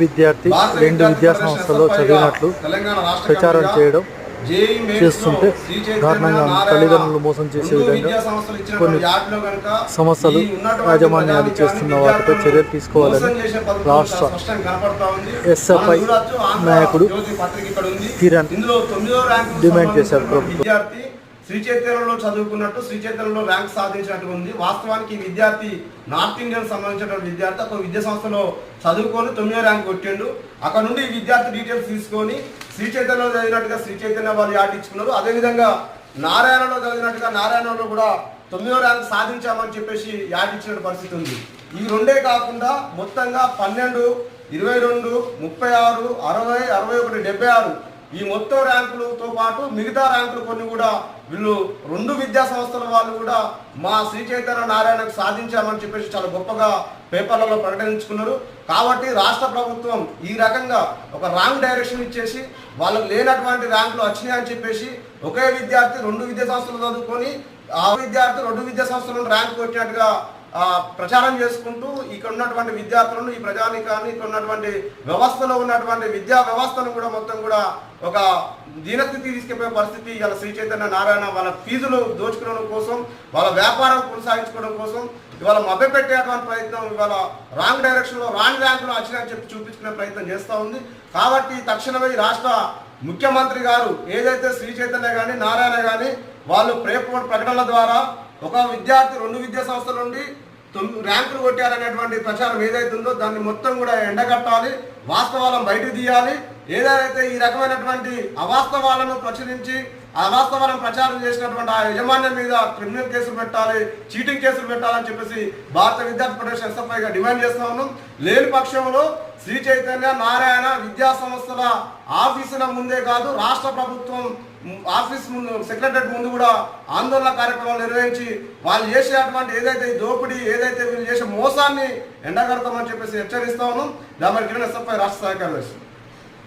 విద్యార్థి రెండు విద్యా సంస్థల్లో చదివినట్లు ప్రచారం చేయడం చేస్తుంటే దారుణంగా తల్లిదండ్రులు మోసం చేసే విధంగా కొన్ని సంస్థలు యాజమాన్యాలు చేస్తున్న వాటిపై చర్యలు తీసుకోవాలని రాష్ట్ర ఎస్ఎఫ్ఐ నాయకుడు కిరణ్ డిమాండ్ చేశారు ప్రభుత్వం. శ్రీచైతన్యంలో చదువుకున్నట్టు శ్రీచైతన్యంలో ర్యాంక్ సాధించినట్టు ఉంది వాస్తవానికి విద్యార్థి నార్త్ ఇండియన్ సంబంధించిన విద్యార్థి ఒక విద్యా సంస్థలో చదువుకొని తొమ్మిదో ర్యాంక్ కొట్టిండు. అక్కడ నుండి ఈ విద్యార్థి డీటెయిల్స్ తీసుకొని శ్రీచైతన్యంలో చదివినట్టుగా శ్రీచైతన్య వాళ్ళు అదేవిధంగా నారాయణలో చదివినట్టుగా నారాయణలో కూడా తొమ్మిదో ర్యాంక్ సాధించామని చెప్పేసి యాడ్ పరిస్థితి ఉంది. ఈ రెండే కాకుండా మొత్తంగా పన్నెండు ఇరవై రెండు ముప్పై ఆరు అరవై అరవై ఒకటి డెబ్బై ఆరు ఈ మొత్తం ర్యాంకులతో పాటు మిగతా ర్యాంకులు కొన్ని కూడా వీళ్ళు రెండు విద్యా సంస్థల వాళ్ళు కూడా మా శ్రీ చైతన్య నారాయణకు సాధించామని చెప్పేసి చాలా గొప్పగా పేపర్లలో ప్రకటించుకున్నారు. కాబట్టి రాష్ట్ర ప్రభుత్వం ఈ రకంగా ఒక రాంగ్ డైరెక్షన్ ఇచ్చేసి వాళ్ళకు లేనటువంటి ర్యాంకులు వచ్చినాయని చెప్పేసి ఒకే విద్యార్థి రెండు విద్యా సంస్థలు చదువుకొని ఆ విద్యార్థి రెండు విద్యా సంస్థలను ర్యాంక్ వచ్చినట్టుగా ప్రచారం చేసుకుంటూ ఇక్కడ ఉన్నటువంటి విద్యార్థులను ఈ ప్రజానికాన్ని ఇక్కడ ఉన్నటువంటి వ్యవస్థలో ఉన్నటువంటి విద్యా వ్యవస్థను కూడా మొత్తం కూడా ఒక దీనస్థితి తీసుకెళ్ళే పరిస్థితి. ఇలా శ్రీ చైతన్య నారాయణ వాళ్ళ ఫీజులు దోచుకోవడం కోసం వాళ్ళ వ్యాపారం కొనసాగించుకోవడం కోసం ఇవాళ మభ్యపెట్టేటువంటి ప్రయత్నం ఇవాళ రాంగ్ డైరెక్షన్లో రాంగ్ ర్యాంకులో వచ్చినాయని చెప్పి చూపించుకునే ప్రయత్నం చేస్తూ ఉంది. కాబట్టి తక్షణమే రాష్ట్ర ముఖ్యమంత్రి గారు ఏదైతే శ్రీ చైతన్య కానీ నారాయణ కానీ వాళ్ళు ప్రేమ ప్రకటనల ద్వారా ఒక విద్యార్థి రెండు విద్యా సంస్థల నుండి తొమ్మిది ర్యాంకులు కొట్టారనేటువంటి ప్రచారం ఏదైతే ఉందో దాన్ని మొత్తం కూడా ఎండగట్టాలి వాస్తవాలను బయటకు తీయాలి. ఏదైతే ఈ రకమైనటువంటి అవాస్తవాలను ప్రచురించి ఆ ప్రచారం చేసినటువంటి ఆ యజమాన్యం మీద క్రిమినల్ కేసులు పెట్టాలి చీటింగ్ కేసులు పెట్టాలని చెప్పేసి భారత విద్యార్థి ఫెడరేషన్ ఎస్ఎఫ్ఐగా డిమాండ్ చేస్తా ఉన్నాం. లేని పక్షంలో శ్రీ చైతన్య నారాయణ విద్యా సంస్థల ఆఫీసుల ముందే కాదు రాష్ట్ర ప్రభుత్వం ఆఫీస్ ముందు సెక్రటరీ ముందు కూడా ఆందోళన కార్యక్రమాలు నిర్వహించి వాళ్ళు చేసేటువంటి ఏదైతే దోపిడీ ఏదైతే వీళ్ళు చేసే మోసాన్ని ఎండగడతామని చెప్పేసి హెచ్చరిస్తా ఉన్నాం. దాని కిరణ్ ఎస్ఎఫ్ఐ రాష్ట్ర సహకారం